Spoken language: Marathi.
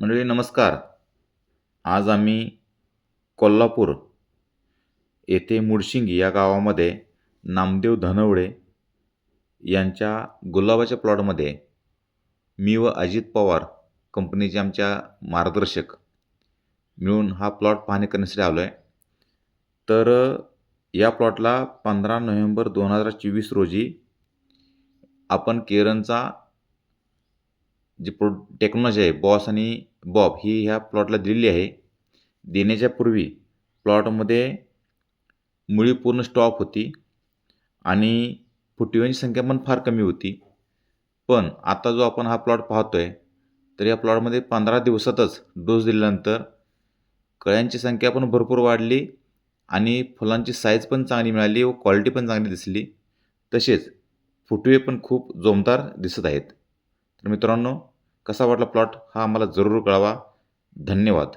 मंडळी नमस्कार. आज आम्ही कोल्हापूर येथे मुडशिंगी या गावामध्ये नामदेव धनवडे यांच्या गुलाबाच्या प्लॉटमध्ये मी व अजित पवार कंपनीचे आमच्या मार्गदर्शक मिळून हा प्लॉट पाहणी करण्यासाठी आलो आहे तर या प्लॉटला पंधरा नोव्हेंबर दोन हजार चोवीस रोजी आपण केरनचा जी प्रो टेक्नॉलॉजी आहे बॉस आणि बॉब ही ह्या प्लॉटला दिलेली आहे. देण्याच्या पूर्वी प्लॉटमध्ये मुळी पूर्ण स्टॉप होती आणि फुटव्यांची संख्या पण फार कमी होती. पण आता जो आपण हा प्लॉट पाहतो आहे तर या प्लॉटमध्ये पंधरा दिवसातच डोस दिल्यानंतर कळ्यांची संख्या पण भरपूर वाढली आणि फुलांची साईज पण चांगली मिळाली व क्वालिटी पण चांगली दिसली. तसेच फुटवे पण खूप जोमदार दिसत आहेत. तर मित्रांनो कसा वाटला प्लॉट हा आम्हाला जरूर कळवा. धन्यवाद.